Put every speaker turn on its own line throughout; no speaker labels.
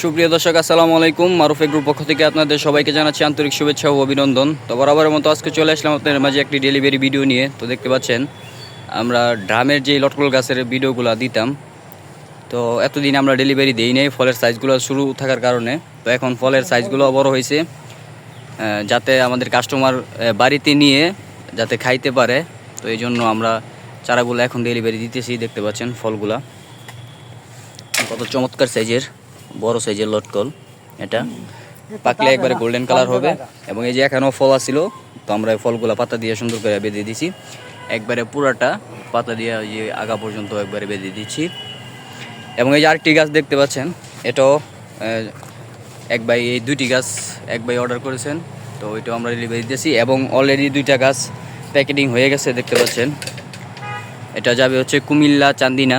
সুপ্রিয় দর্শক, আসসালামু আলাইকুম। মারুফেক গ্রুপ পক্ষ থেকে আপনাদের সবাইকে জানাচ্ছি আন্তরিক শুভেচ্ছা ও অভিনন্দন। তো বরাবরের মতো আজকে চলে আসলাম আপনাদের মাঝে একটি ডেলিভারি ভিডিও নিয়ে। তো দেখতে পাচ্ছেন, আমরা ড্রামের যে লটকল গাছের ভিডিওগুলো দিতাম, তো এতদিন আমরা ডেলিভারি দিই নাই, ফলের সাইজগুলো শুরু থাকার কারণে। তো এখন ফলের সাইজগুলো বড় হয়েছে যাতে আমাদের কাস্টমার বাড়িতে নিয়ে যাতে খাইতে পারে। তো এই জন্য আমরা চারাগুলো এখন ডেলিভারি দিতেছি, দেখতে পাচ্ছেন ফলগুলা। কত চমৎকার সাইজের বড় সাইজের লটকল এটা। পাকলে একবারে গোল্ডেন কালার হবে। এবং এই যে এখানেও ফল আসছিল তো আমরা এই ফলগুলা পাতা দিয়ে সুন্দর করে বেঁধে দিছি। একবারে পুরাটা পাতা দিয়ে ওই যে আগা পর্যন্ত একবারে বেঁধে দিচ্ছি। এবং এই যে আরেকটি গাছ দেখতে পাচ্ছেন এটাও এক ভাই এই দুইটি গাছ এক ভাই অর্ডার করেছেন তো ওইটাও আমরা ডেলিভারি দিতেছি। এবং অলরেডি দুইটা গাছ প্যাকেটিং হয়ে গেছে দেখতে পাচ্ছেন। এটা যাবে হচ্ছে কুমিল্লা চান্দিনা।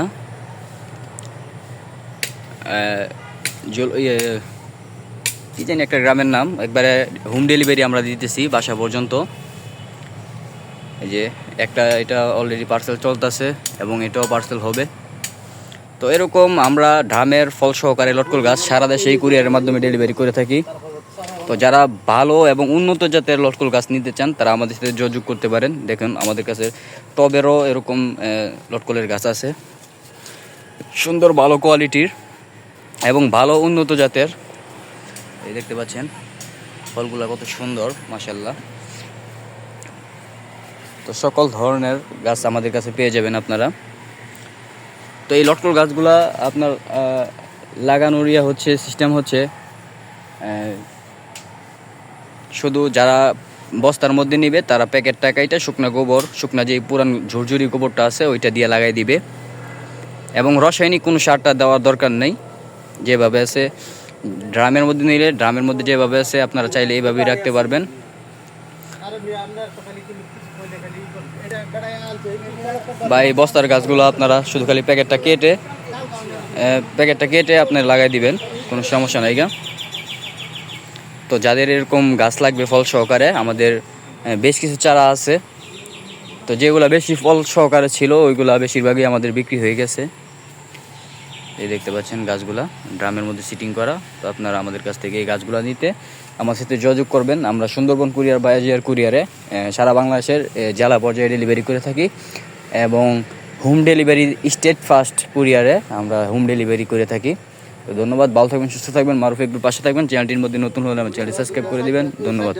জল- ইয়ে কি জানি একটা গ্রামের নাম, একবারে হোম ডেলিভারি আমরা দিতেছি বাসা পর্যন্ত। এই যে একটা, এটা অলরেডি পার্সেল চলতেছে এবং এটাও পার্সেল হবে। তো এরকম আমরা ড্রামের ফল সহকারে লটকল গাছ সারা দেশে এই কুরিয়ারের মাধ্যমে ডেলিভারি করে থাকি। তো যারা ভালো এবং উন্নত জাতের লটকল গাছ নিতে চান, তারা আমাদের সাথে যোগাযোগ করতে পারেন। দেখুন, আমাদের কাছে টবেরও এরকম লটকলের গাছ আছে। সুন্দর, ভালো কোয়ালিটির এবং ভালো উন্নত জাতের, এই দেখতে পাচ্ছেন, ফলগুলো কত সুন্দর মাসাল্লাহ তো সকল ধরনের গাছ আমাদের কাছে পেয়ে যাবেন আপনারা। তো এই লটকল গাছগুলা আপনার লাগানোর ইয়া হচ্ছে সিস্টেম হচ্ছে শুধু যারা বস্তার মধ্যে নিবে, তারা প্যাকেট টাকাইটা শুকনা গোবর, শুকনা যে পুরান ঝুরঝুরি গোবরটা আছে, ওইটা দিয়ে লাগাই দিবে। এবং রাসায়নিক কোনো সারটা দেওয়ার দরকার নেই। যেভাবে আছে, ড্রামের মধ্যে নিলে, ড্রামের মধ্যে যেভাবে আছে, আপনারা চাইলে এইভাবেই রাখতে পারবেন। বা এই বস্তার গাছগুলো আপনারা শুধু খালি প্যাকেটটা কেটে প্যাকেটটা কেটে আপনি লাগাই দিবেন, কোনো সমস্যা নাই গা। তো যাদের এরকম গাছ লাগবে ফল সহকারে, আমাদের বেশ কিছু চারা আছে। তো যেগুলো বেশি ফল সহকারে ছিল, ওইগুলা বেশিরভাগই আমাদের বিক্রি হয়ে গেছে। এই দেখতে পাচ্ছেন গাছগুলা। ড্রামের মধ্যে সিটিং করা। তো আপনারা আমাদের কাছ থেকে এই গাছগুলো নিতে আমার সাথে যোগাযোগ করবেন। আমরা সুন্দরবন কুরিয়ার বায়াজিয়ার কুরিয়ারে সারা বাংলাদেশের জেলা পর্যায়ে ডেলিভারি করে থাকি এবং হোম ডেলিভারি স্টেট ফার্স্ট কুরিয়ারে আমরা হোম ডেলিভারি করে থাকি। তো ধন্যবাদ, ভালো থাকবেন, সুস্থ থাকবেন, মারুফ একটু পাশে থাকবেন। চ্যানেলটির মধ্যে নতুন হলে আমার চ্যানেল সাবস্ক্রাইব করে দিবেন। ধন্যবাদ।